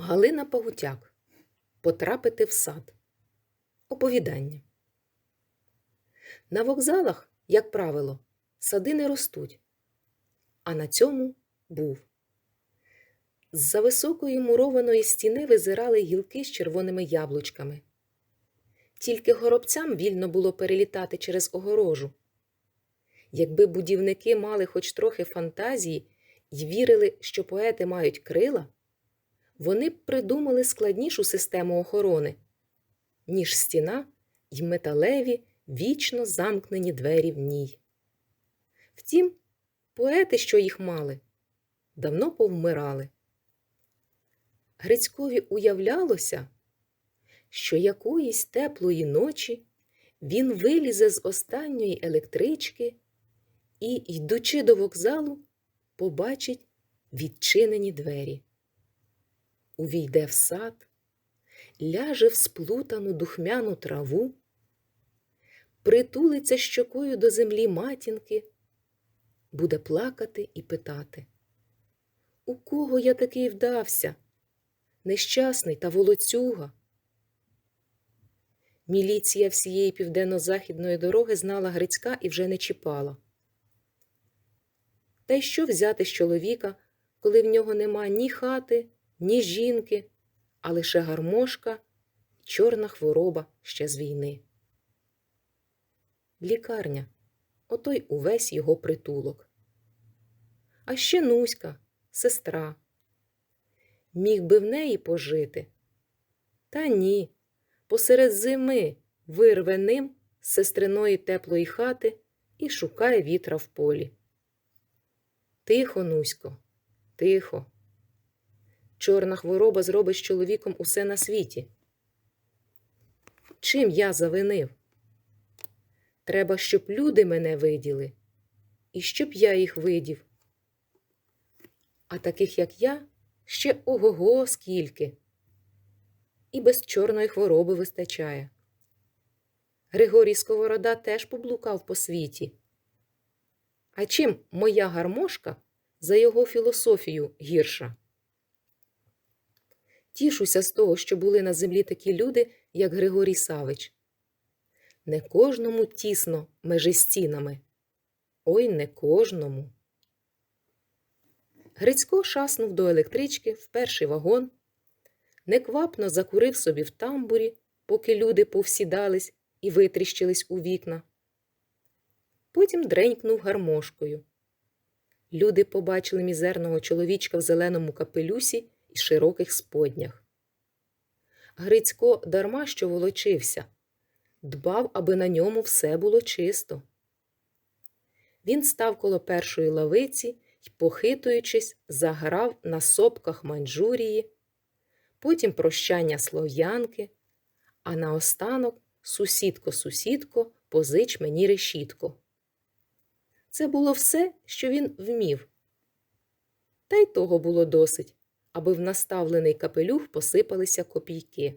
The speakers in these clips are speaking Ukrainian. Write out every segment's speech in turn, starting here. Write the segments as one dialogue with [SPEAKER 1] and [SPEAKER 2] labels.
[SPEAKER 1] Галина Пагутяк. Потрапити в сад. Оповідання. На вокзалах, як правило, сади не ростуть. А на цьому був. З-за високої мурованої стіни визирали гілки з червоними яблучками. Тільки горобцям вільно було перелітати через огорожу. Якби будівники мали хоч трохи фантазії і вірили, що поети мають крила, вони б придумали складнішу систему охорони, ніж стіна й металеві вічно замкнені двері в ній. Втім, поети, що їх мали, давно повмирали. Грицькові уявлялося, що якоїсь теплої ночі він вилізе з останньої електрички і, йдучи до вокзалу, побачить відчинені двері. Увійде в сад, ляже в сплутану духмяну траву, притулиться щокою до землі матінки, буде плакати і питати, у кого я такий вдався? Нещасний та волоцюга. Міліція всієї південно-західної дороги знала Грицька і вже не чіпала. Та й що взяти з чоловіка, коли в нього нема ні хати, ні жінки, а лише гармошка чорна хвороба ще з війни. Лікарня отой увесь його притулок. А ще Нуська, сестра. Міг би в неї пожити. Та ні, посеред зими вирве ним з сестриної теплої хати і шукає вітра в полі. Тихо, Нусько, тихо. Чорна хвороба зробить з чоловіком усе на світі. Чим я завинив? Треба, щоб люди мене виділи, і щоб я їх видів. А таких, як я, ще ого-го скільки. І без чорної хвороби вистачає. Григорій Сковорода теж поблукав по світі. А чим моя гармошка за його філософію гірша? Тішуся з того, що були на землі такі люди, як Григорій Савич. Не кожному тісно межі стінами. Ой не кожному. Грицько шаснув до електрички в перший вагон, неквапно закурив собі в тамбурі, поки люди повсідались і витріщились у вікна. Потім дренькнув гармошкою. Люди побачили мізерного чоловічка в зеленому капелюсі і широких споднях. Грицько дарма що волочився, дбав, аби на ньому все було чисто. Він став коло першої лавиці й, похитуючись, заграв на сопках Маньчжурії, потім прощання слов'янки, а наостанок сусідко, сусідко, позич мені решітко. Це було все, що він вмів. Та й того було досить, аби в наставлений капелюх посипалися копійки.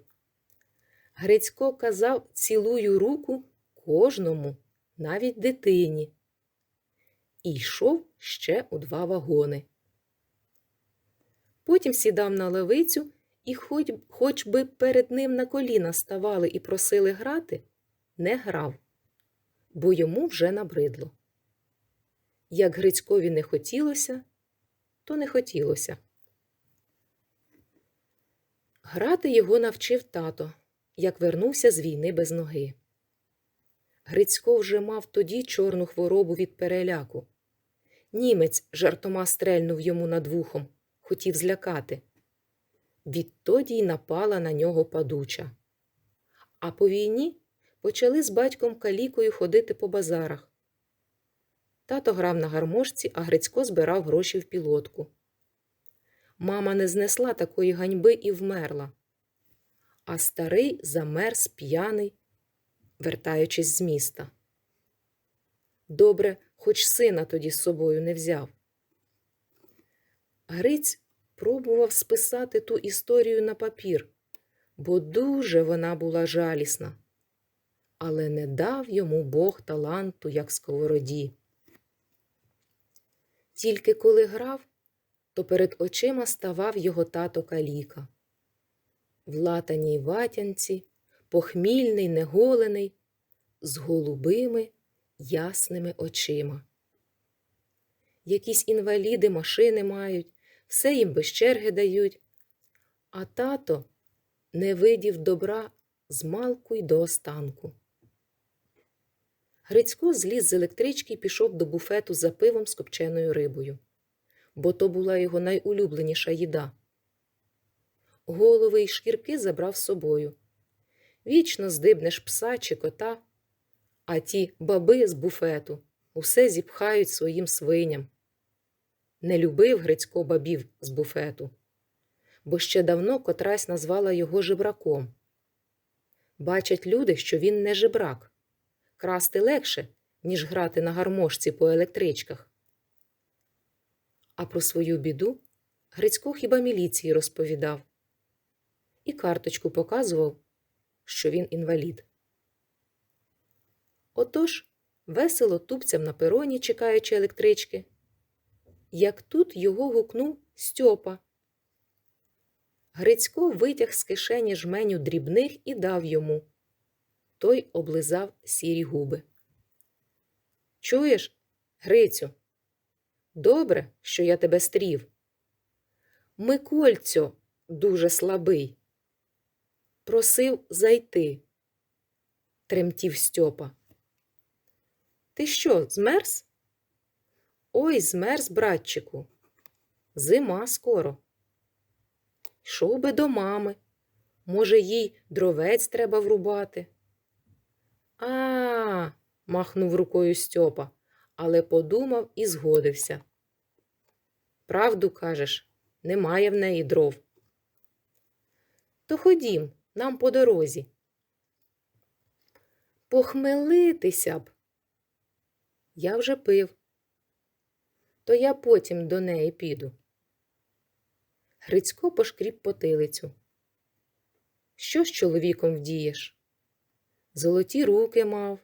[SPEAKER 1] Грицько казав цілую руку кожному, навіть дитині, і йшов ще у два вагони. Потім сідав на лавицю і, хоч, хоч би перед ним на коліна ставали і просили грати, не грав, бо йому вже набридло. Як Грицькові не хотілося, то не хотілося. Грати його навчив тато, як вернувся з війни без ноги. Грицько вже мав тоді чорну хворобу від переляку. Німець жартома стрельнув йому над вухом, хотів злякати. Відтоді й напала на нього падуча. А по війні почали з батьком калікою ходити по базарах. Тато грав на гармошці, а Грицько збирав гроші в пілотку. Мама не знесла такої ганьби і вмерла. А старий замерз п'яний, вертаючись з міста. Добре, хоч сина тоді з собою не взяв. Гриць пробував списати ту історію на папір, бо дуже вона була жалісна, але не дав йому Бог таланту, як сковороді. Тільки коли грав, то перед очима ставав його тато каліка. в латаній ватянці, похмільний, неголений, з голубими ясними очима. Якісь інваліди машини мають, все їм без черги дають, а тато не видів добра з малку й до останку. Грицько зліз з електрички і пішов до буфету за пивом з копченою рибою, бо то була його найулюбленіша їда. Голови й шкірки забрав з собою. Вічно здибнеш пса чи кота, а ті баби з буфету усе зіпхають своїм свиням. Не любив Грицько бабів з буфету, бо ще давно котрась назвала його жебраком. Бачать люди, що він не жебрак. Красти легше, ніж грати на гармошці по електричках. А про свою біду Грицько хіба міліції розповідав і карточку показував, що він інвалід. Отож, весело тупцям на пероні, чекаючи електрички, як тут його гукнув Стьопа. Грицько витяг з кишені жменю дрібних і дав йому. Той облизав сірі губи. Чуєш, Грицю? Добре, що я тебе стрів. Микольцьо дуже слабий. Просив зайти, тремтів Стьопа. Ти що, змерз? Ой, змерз, братчику. Зима скоро. Йшов би до мами. Може, їй дровець треба врубати. А, махнув рукою Стьопа, але подумав і згодився. Правду кажеш, немає в неї дров. То ходім, нам по дорозі. Похмелитися б. Я вже пив. То я потім до неї піду. Грицько пошкріб потилицю. Що з чоловіком вдієш? Золоті руки мав.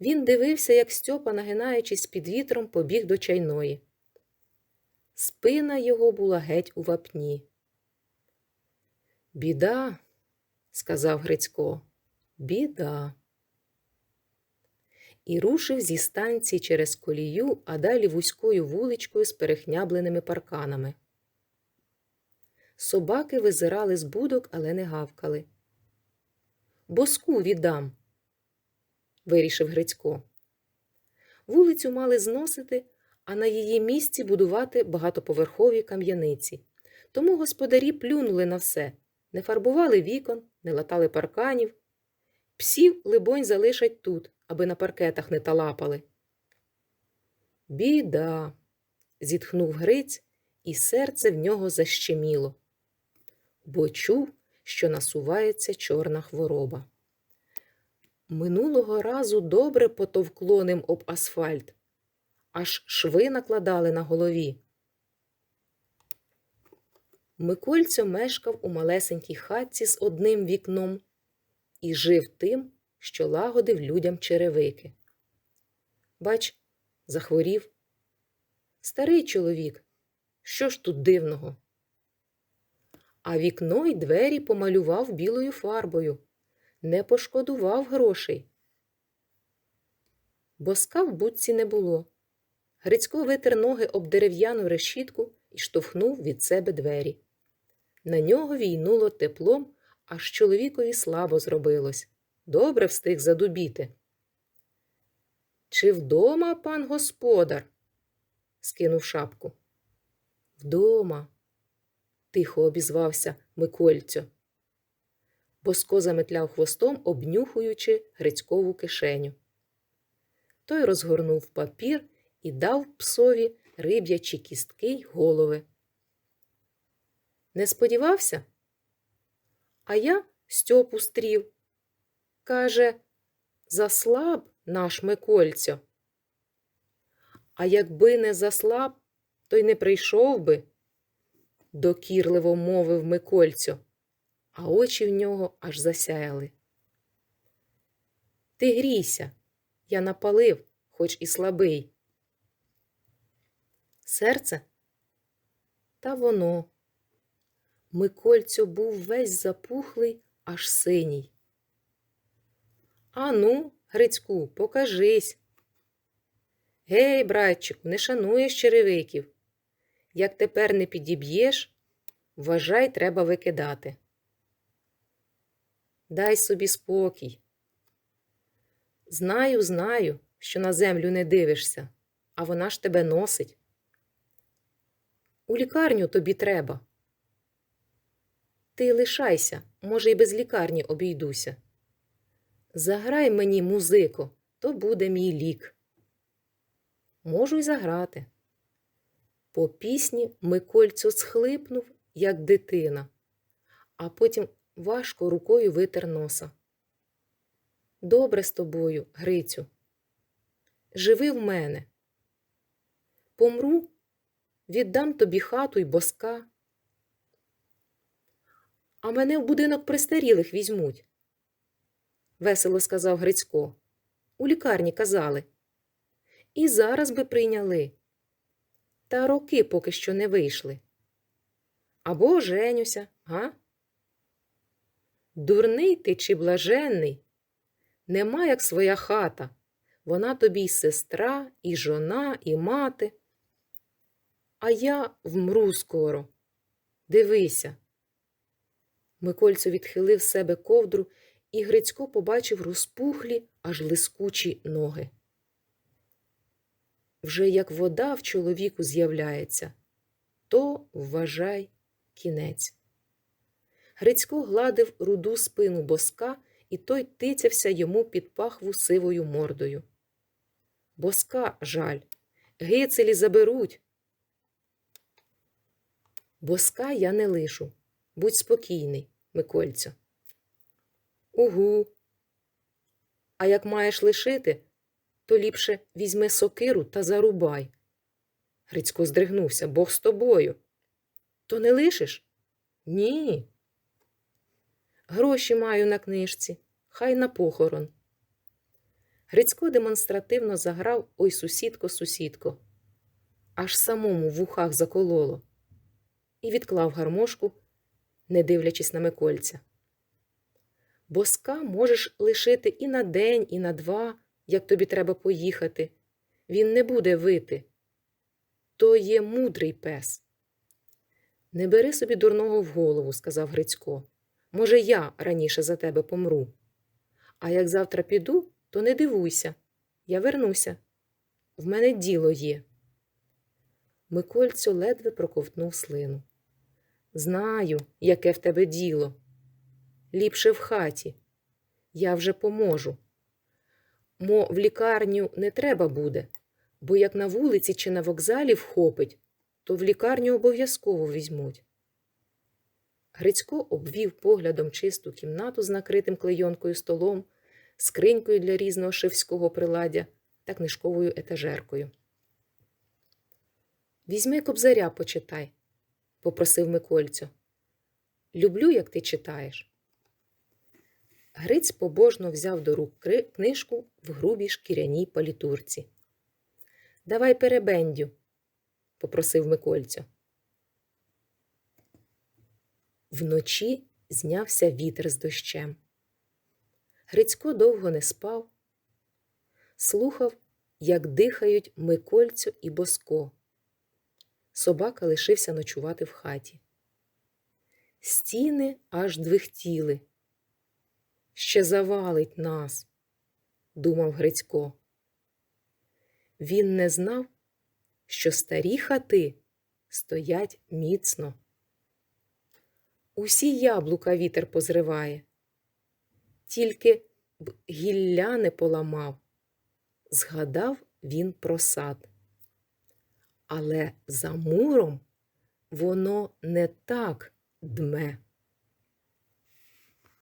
[SPEAKER 1] Він дивився, як Стьопа, нагинаючись під вітром, побіг до чайної. Спина його була геть у вапні. Біда, сказав Грицько, біда. І рушив зі станції через колію, а далі вузькою вуличкою з перехнябленими парканами. Собаки визирали з будок, але не гавкали. Боску віддам, вирішив Грицько. Вулицю мали зносити, а на її місці будувати багатоповерхові кам'яниці. Тому господарі плюнули на все, не фарбували вікон, не латали парканів. Псів, либонь, залишать тут, аби на паркетах не талапали. Біда, зітхнув Гриць, і серце в нього защеміло, бо чув, що насувається чорна хвороба. Минулого разу добре потовкло ним об асфальт, аж шви накладали на голові. Микольцьо мешкав у малесенькій хатці з одним вікном і жив тим, що лагодив людям черевики. Бач, захворів. Старий чоловік, що ж тут дивного? А вікно й двері помалював білою фарбою, не пошкодував грошей. Боска в будці не було. Грицько витер ноги об дерев'яну решітку і штовхнув від себе двері. На нього війнуло теплом, аж чоловікові слабо зробилось. Добре встиг задубіти. Чи вдома пан господар? скинув шапку. Вдома, тихо обізвався Микольцьо. Боско заметляв хвостом, обнюхуючи Грицькову кишеню. Той розгорнув папір і дав псові риб'ячі кістки й голови. Не сподівався? А я Стьопу стрів. Каже, заслаб наш Микольцьо. А якби не заслаб, то й не прийшов би, докірливо мовив Микольцьо, а очі в нього аж засяяли. Ти грійся, я напалив, хоч і слабий. Серце? Та воно. Микольцьо був весь запухлий, аж синій. Ану, Грицьку, покажись. Гей, братчику, не шануєш черевиків. Як тепер не підіб'єш, вважай, треба викидати. Дай собі спокій. Знаю, знаю, що на землю не дивишся, а вона ж тебе носить. У лікарню тобі треба. Ти лишайся, може, й без лікарні обійдуся. Заграй мені, музико, то буде мій лік. Можу й заграти. По пісні Микольцю схлипнув, як дитина, а потім важко рукою витер носа. Добре з тобою, Грицю. Живи в мене. Помру, віддам тобі хату й боска. А мене в будинок престарілих візьмуть, весело сказав Грицько. У лікарні казали. І зараз би прийняли. Та роки поки що не вийшли. Або женюся, га? Дурний ти чи блаженний? Нема як своя хата. Вона тобі й сестра, і жона, і мати. А я вмру скоро. Дивися. Микольцю відхилив себе ковдру, і Грицько побачив розпухлі, аж лискучі ноги. Вже як вода в чоловіку з'являється, то вважай кінець. Грицько гладив руду спину боска, і той тицявся йому під пахву сивою мордою. Боска жаль, гицелі заберуть. Боска я не лишу. Будь спокійний, Микольцю. Угу. А як маєш лишити, то ліпше візьми сокиру та зарубай. Грицько здригнувся, Бог з тобою. То не лишиш? Ні. Гроші маю на книжці, хай на похорон. Грицько демонстративно заграв Ой сусідко, сусідко, аж самому в ухах закололо, і відклав гармошку, не дивлячись на Микольця. Боска можеш лишити і на день, і на два, як тобі треба поїхати. Він не буде вити. То є мудрий пес. Не бери собі дурного в голову, сказав Грицько. Може, я раніше за тебе помру. А як завтра піду, то не дивуйся, я вернуся. В мене діло є. Микольцю ледве проковтнув слину. Знаю, яке в тебе діло. Ліпше в хаті. Я вже поможу. Мо в лікарню не треба буде, бо як на вулиці чи на вокзалі вхопить, то в лікарню обов'язково візьмуть. Грицько обвів поглядом чисту кімнату з накритим клейонкою столом, скринькою для різного шевського приладдя та книжковою етажеркою. Візьми кобзаря, почитай, попросив Микольцю. Люблю, як ти читаєш. Гриць побожно взяв до рук книжку в грубій шкіряній палітурці. Давай перебендю, попросив Микольцю. Вночі знявся вітер з дощем. Грицько довго не спав, слухав, як дихають Микольцю і Боско. Собака лишився ночувати в хаті. Стіни аж двихтіли. Ще завалить нас, думав Грицько. Він не знав, що старі хати стоять міцно. Усі яблука вітер позриває, тільки б гілля не поламав, згадав він про сад. Але за муром воно не так дме.